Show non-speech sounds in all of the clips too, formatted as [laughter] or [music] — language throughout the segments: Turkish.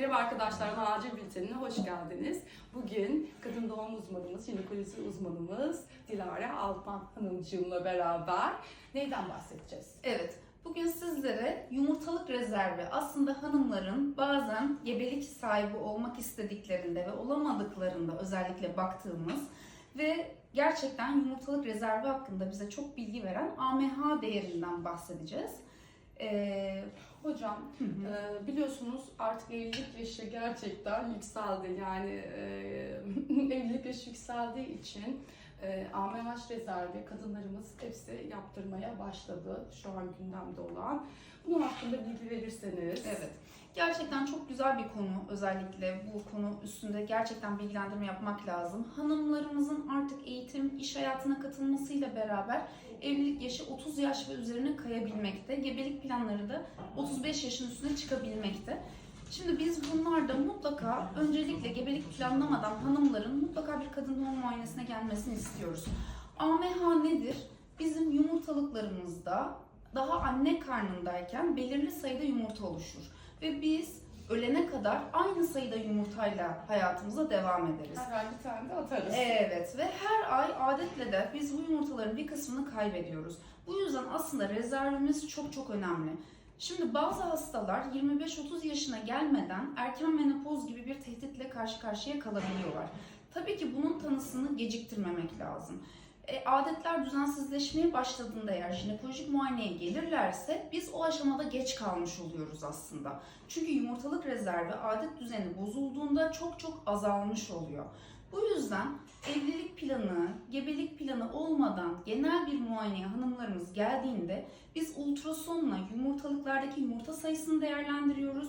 Merhaba arkadaşlar, Acil Bülteni'ne hoş geldiniz. Bugün kadın doğum uzmanımız, jinekoloji uzmanımız Dilara Alpan Hanımcığımla beraber neyden bahsedeceğiz? Evet, bugün sizlere yumurtalık rezervi aslında hanımların bazen gebelik sahibi olmak istediklerinde ve olamadıklarında özellikle baktığımız ve gerçekten yumurtalık rezervi hakkında bize çok bilgi veren AMH değerinden bahsedeceğiz. Ee, Hocam, hı hı. e, biliyorsunuz artık evlilik yaşı gerçekten yükseldi. Yani e, [laughs] evlilik yaşı yükseldiği için e, AMH rezervi kadınlarımız hepsi yaptırmaya başladı. Şu an gündemde olan. Bunun hakkında bilgi verirseniz. Evet. Gerçekten çok güzel bir konu. Özellikle bu konu üstünde gerçekten bilgilendirme yapmak lazım. Hanımlarımızın artık eğitim, iş hayatına katılmasıyla beraber evlilik yaşı 30 yaş ve üzerine kayabilmekte. Gebelik planları da 35 yaşın üstüne çıkabilmekte. Şimdi biz bunlarda mutlaka öncelikle gebelik planlamadan hanımların mutlaka bir kadın doğum muayenesine gelmesini istiyoruz. AMH nedir? Bizim yumurtalıklarımızda daha anne karnındayken belirli sayıda yumurta oluşur. Ve biz ölene kadar aynı sayıda yumurtayla hayatımıza devam ederiz. Her bir tane de atarız. Evet ve her ay adetle de biz bu yumurtaların bir kısmını kaybediyoruz. Bu yüzden aslında rezervimiz çok çok önemli. Şimdi bazı hastalar 25-30 yaşına gelmeden erken menopoz gibi bir tehditle karşı karşıya kalabiliyorlar. Tabii ki bunun tanısını geciktirmemek lazım. E, adetler düzensizleşmeye başladığında eğer jinekolojik muayeneye gelirlerse biz o aşamada geç kalmış oluyoruz aslında. Çünkü yumurtalık rezervi adet düzeni bozulduğunda çok çok azalmış oluyor. Bu yüzden evlilik planı, gebelik planı olmadan genel bir muayeneye hanımlarımız geldiğinde biz ultrasonla yumurtalıklardaki yumurta sayısını değerlendiriyoruz.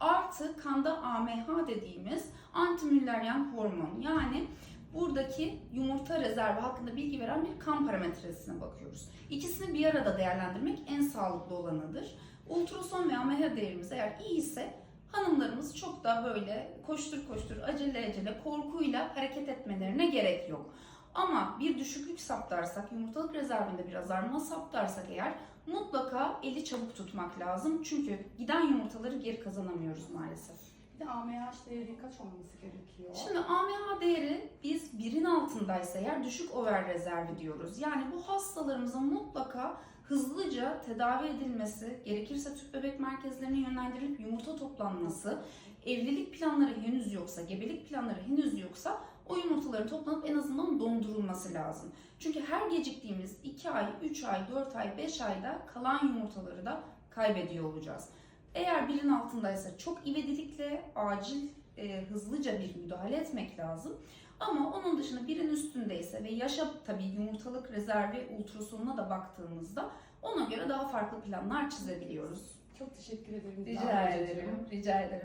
Artı kanda AMH dediğimiz antimülleryen hormon yani buradaki yumurta rezervi hakkında bilgi veren bir kan parametresine bakıyoruz. İkisini bir arada değerlendirmek en sağlıklı olanıdır. Ultrason ve AMH değerimiz eğer iyi ise hanımlarımız çok da böyle koştur koştur acele acele korkuyla hareket etmelerine gerek yok. Ama bir düşüklük saptarsak, yumurtalık rezervinde bir azalma saptarsak eğer mutlaka eli çabuk tutmak lazım. Çünkü giden yumurtaları geri kazanamıyoruz maalesef. De AMH değeri kaç olması gerekiyor? Şimdi AMH değeri biz birin altındaysa eğer düşük over rezervi diyoruz. Yani bu hastalarımızın mutlaka hızlıca tedavi edilmesi, gerekirse tüp bebek merkezlerine yönlendirilip yumurta toplanması, evlilik planları henüz yoksa, gebelik planları henüz yoksa o yumurtaların toplanıp en azından dondurulması lazım. Çünkü her geciktiğimiz 2 ay, 3 ay, 4 ay, 5 ayda kalan yumurtaları da kaybediyor olacağız. Eğer birin altındaysa çok ivedilikle acil e, hızlıca bir müdahale etmek lazım. Ama onun dışında birin üstündeyse ve yaşa tabii yumurtalık rezervi ultrasonuna da baktığımızda ona göre daha farklı planlar çizebiliyoruz. Çok teşekkür ederim. Rica ederim. Rica ederim.